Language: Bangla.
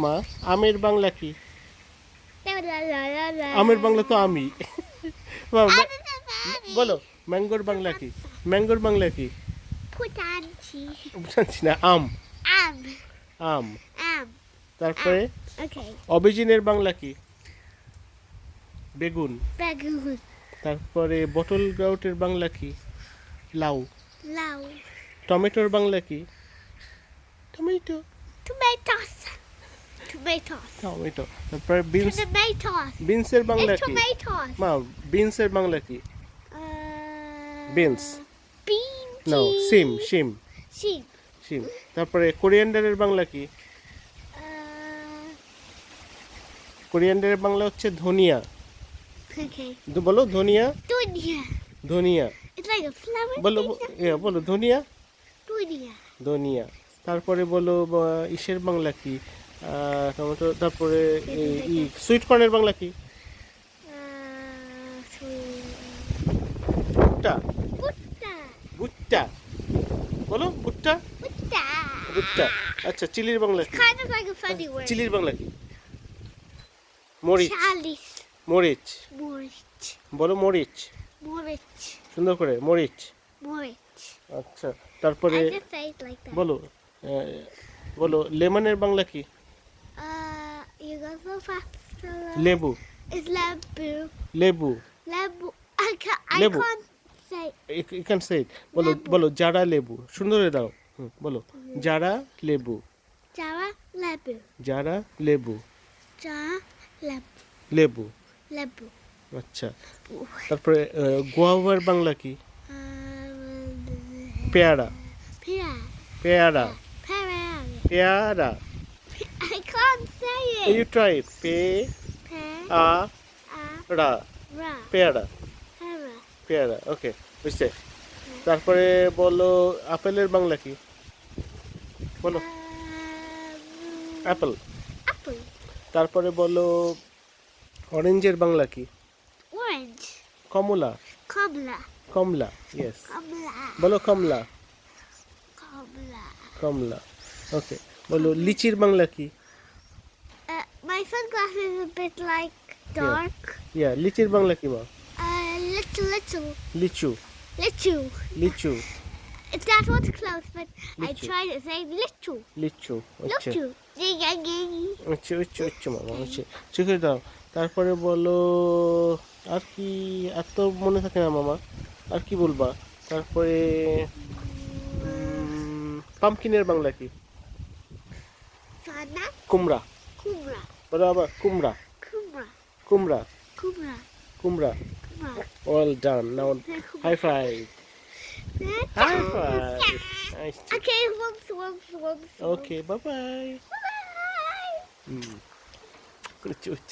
মা আমের বাংলা কি? আমের বাংলা তো আমি। বলো ম্যাঙ্গোর বাংলা কি? ম্যাঙ্গোর বাংলা কি? জানছি না আম। আম। তারপরে অভিজিনের বাংলা কি? বেগুন। তারপরে বটল গ্রাউটের বাংলা কি? লাউ। Low. টমেটোর বাংলা কি? টমেটো। Tomatoes. Tomatoes. টমেটো তারপরে বিনস Tomatoes. বিনসের বাংলা It's কি tomatoes. মা বিনসের বাংলা কি Uh. Bean. নো সিম সিম Sheep. সিম তারপরে কোরিয়ান্ডারের বাংলা কি Uh, কোরিয়ান্ডারের বাংলা হচ্ছে ধনিয়া okay. দু- বলো ধনিয়া Dunya. ধনিয়া It's like a flower. বলো thing. এ, বলো ধনিয়া Dunya. ধনিয়া তারপরে বলো বা, ইসের বাংলা কি টমেটো তারপরে এই- সুইট কর্নের বাংলা কি? ভুট্টা। ভুট্টা। বলো ভুট্টা? ভুট্টা। আচ্ছা চিলির বাংলা word. চিলির বাংলা কি? মরিচ. মরিচ। বলো মরিচ. সুন্দর করে মরিচ। Morich. আচ্ছা তারপরে. বলো বলো লেমনের বাংলা কি Uh, you go so fast. লেবু It's lebu. লেবু Lebu. I can't, I Lebu. can't say. You say বলো লেবু। বলো যারা লেবু সুন্দর করে দাও হুম, বলো যারা লেবু Jara lebu. যারা লেবু Jara lebu. লেবু Lebu. আচ্ছা তারপরে আহ, গোয়াভার বাংলা কি Um, পেয়ারা Pia. পেয়ারা Pera. পেয়ারা I can't say you it. Try pay Pe. আ A. রা Ra. পেয়ারা Pera. পেয়ারা ওকে বুঝছে তারপরে বলো আপেলের বাংলা কি বলো Um, অ্যাপেল apple. তারপরে বলো অরেঞ্জের বাংলা কি Orange. কমলা Cobbler. কমলা ইয়েস. বলো কমলা Cobbler. কমলা ওকে বলো লিচির বাংলা কি? My first class is a bit like dark yeah লিচির Bangla কি বল? লিচু লিচু। লিচু. লিচু। লিচু it's that was close but I try to say লিচু. লিচু লিচু. জি গগি লিচু মামা আছে আচ্ছা। ঠিক আছে দাও। তারপরে বলো আর কি আর তো মনে থাকে না মামা। আর কি বলবা? তারপরে পামকিনের বাংলা কি? Sana, কুমড়া kumra, বলো আবার কুমড়া kumra, কুমড়া kumra, কুমড়া kumra. All done now high five high five Okay, once, once, once. Okay bye bye Bye. Hmm উচ্চ উচ্চ